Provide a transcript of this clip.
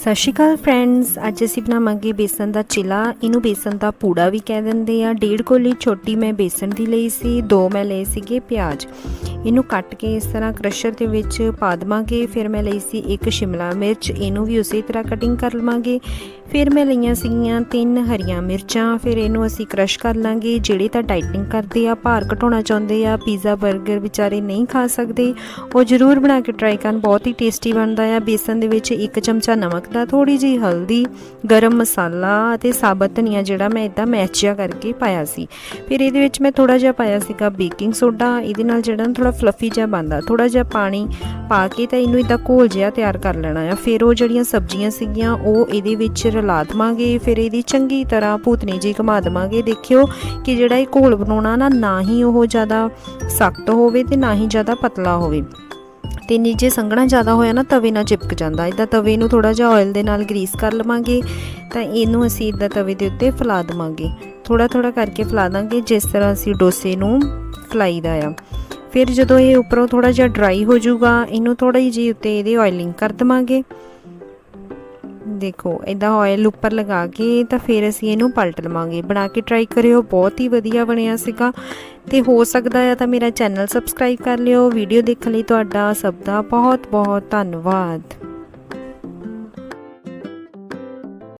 ਸਤਿ ਸ਼੍ਰੀ ਅਕਾਲ ਫਰੈਂਡਸ ਅੱਜ ਅਸੀਂ ਬਣਾਵਾਂਗੇ ਬੇਸਨ ਦਾ ਚਿਲਾ। ਇਹਨੂੰ ਬੇਸਨ ਦਾ ਪੂੜਾ ਵੀ ਕਹਿ ਦਿੰਦੇ ਆ। ਡੇਢ ਕੋਲੀ ਛੋਟੀ ਮੈਂ ਬੇਸਨ ਦੀ ਲਈ ਸੀ, ਦੋ ਮੈਂ ਲਏ ਸੀਗੇ ਪਿਆਜ਼। ਇਹਨੂੰ ਕੱਟ ਕੇ ਇਸ ਤਰ੍ਹਾਂ ਕ੍ਰਸ਼ਰ ਦੇ ਵਿੱਚ ਪਾ ਦੇਵਾਂਗੇ। ਫਿਰ ਮੈਂ ਲਈ ਸੀ ਇੱਕ ਸ਼ਿਮਲਾ ਮਿਰਚ। ਇਹਨੂੰ ਵੀ ਉਸੇ ਤਰ੍ਹਾਂ ਕਟਿੰਗ ਕਰ ਲਵਾਂਗੇ। ਫਿਰ ਮੈਂ ਲਈਆਂ ਸੀਗੀਆਂ ਤਿੰਨ ਹਰੀਆਂ ਮਿਰਚਾਂ। ਫਿਰ ਇਹਨੂੰ ਅਸੀਂ ਕ੍ਰਸ਼ ਕਰ ਲਾਂਗੇ। ਜਿਹੜੇ ਤਾਂ ਡਾਈਟਿੰਗ ਕਰਦੇ ਆ, ਭਾਰ ਘਟਾਉਣਾ ਚਾਹੁੰਦੇ ਆ ਪੀਜ਼ਾ 버ਗਰ ਵਿਚਾਰੇ ਨਹੀਂ ਖਾ ਸਕਦੇ, ਉਹ ਜ਼ਰੂਰ ਬਣਾ ਕੇ ਟਰਾਈ ਕਰਨ। ਬਹੁਤ ਹੀ ਟੇਸਟੀ ਬਣਦਾ ਆ। ਬੇਸਨ ਦੇ ਵਿੱਚ ਇੱਕ ਚਮਚਾ ਨਮਕ ਦਾ ਥੋੜੀ ਜਿਹੀ ਹਲਦੀ, ਗਰਮ ਮਸਾਲਾ ਅਤੇ ਸਾਬਤ ਧਨੀਆ ਜਿਹੜਾ ਮੈਂ ਇਦਾਂ ਮੈਚ ਜਿਹਾ ਕਰਕੇ ਪਾਇਆ ਸੀ। ਫਿਰ ਇਹਦੇ ਵਿੱਚ ਮੈਂ ਥੋੜਾ ਜਿਹਾ ਪਾਇਆ ਸੀਗਾ ਬੇਕਿੰਗ ਸੋਡਾ। ਇਹਦੇ ਨਾਲ ਜਿਹੜਾ ਨਾ ਥੋੜਾ ਫਲਫੀ ਜਿਹਾ ਬਣਦਾ। ਥੋੜਾ ਜਿਹਾ ਪਾਣੀ ਪਾ ਕੇ ਤਾਂ ਇਹਨੂੰ ਇਦਾਂ ਘੋਲ ਜਿਹਾ ਤਿਆਰ ਕਰ ਲੈਣਾ ਆ। ਫਿਰ ਉਹ ਜਿਹੜੀਆਂ ਸਬਜ਼ੀਆਂ ਸੀਗੀਆਂ, ਉਹ ਇਹਦੇ ਵਿੱਚ ਰਲਾ ਦੇਵਾਂਗੇ। ਫਿਰ ਇਹਦੀ ਚੰਗੀ ਤਰ੍ਹਾਂ ਭੂਤਨੀ ਜੀ ਘੁਮਾ ਦੇਵਾਂਗੇ। ਦੇਖਿਓ ਕਿ ਜਿਹੜਾ ਇਹ ਘੋਲ ਬਣਾਉਣਾ ਨਾ ਨਾ ਹੀ ਉਹ ਜ਼ਿਆਦਾ ਸਖਤ ਹੋਵੇ ਤੇ ਨਾ ਹੀ ਜ਼ਿਆਦਾ ਪਤਲਾ ਹੋਵੇ। ਤੇ ਨੀਚੇ ਸੰਘਣਾ ਜ਼ਿਆਦਾ ਹੋਇਆ ਨਾ, ਤਵੇ ਨਾਲ ਚਿਪਕ ਜਾਂਦਾ। ਇਦਾਂ ਤਵੇ ਨੂੰ ਥੋੜਾ ਜਿਹਾ ਆਇਲ ਦੇ ਨਾਲ ਗਰੀਸ ਕਰ ਲਵਾਂਗੇ। ਤਾਂ ਇਹਨੂੰ ਅਸੀਂ ਇਦਾਂ ਤਵੇ ਦੇ ਉੱਤੇ ਫੈਲਾ ਦੇਵਾਂਗੇ। ਥੋੜਾ ਥੋੜਾ ਕਰਕੇ ਫੈਲਾ ਦਾਂਗੇ, ਜਿਸ ਤਰ੍ਹਾਂ ਅਸੀਂ ਡੋਸੇ ਨੂੰ ਫਲਾਈਦਾ ਆ। ਫਿਰ ਜਦੋਂ ਇਹ ਉੱਪਰੋਂ ਥੋੜਾ ਜਿਹਾ ਡਰਾਈ ਹੋ ਜਾਊਗਾ, ਇਹਨੂੰ ਥੋੜੀ ਜਿਹੀ ਉੱਤੇ ਇਹਦੇ ਆਇਲਿੰਗ ਕਰ ਦਵਾਂਗੇ। ਦੇਖੋ ਇਦਾਂ ਆਇਲ ਉੱਪਰ ਲਗਾ ਕੇ ਤਾਂ ਫਿਰ ਅਸੀਂ ਇਹਨੂੰ ਪਲਟ ਲਵਾਂਗੇ। ਬਣਾ ਕੇ ਟਰਾਈ ਕਰਿਓ, ਬਹੁਤ ਹੀ ਵਧੀਆ ਬਣਿਆ ਸੀਗਾ। ਤੇ ਹੋ ਸਕਦਾ ਹੈ ਤਾਂ ਮੇਰਾ ਚੈਨਲ ਸਬਸਕ੍ਰਾਈਬ ਕਰ ਲਿਓ। ਵੀਡੀਓ ਦੇਖਣ ਲਈ ਤੁਹਾਡਾ ਸਭ ਦਾ ਬਹੁਤ ਬਹੁਤ ਧੰਨਵਾਦ।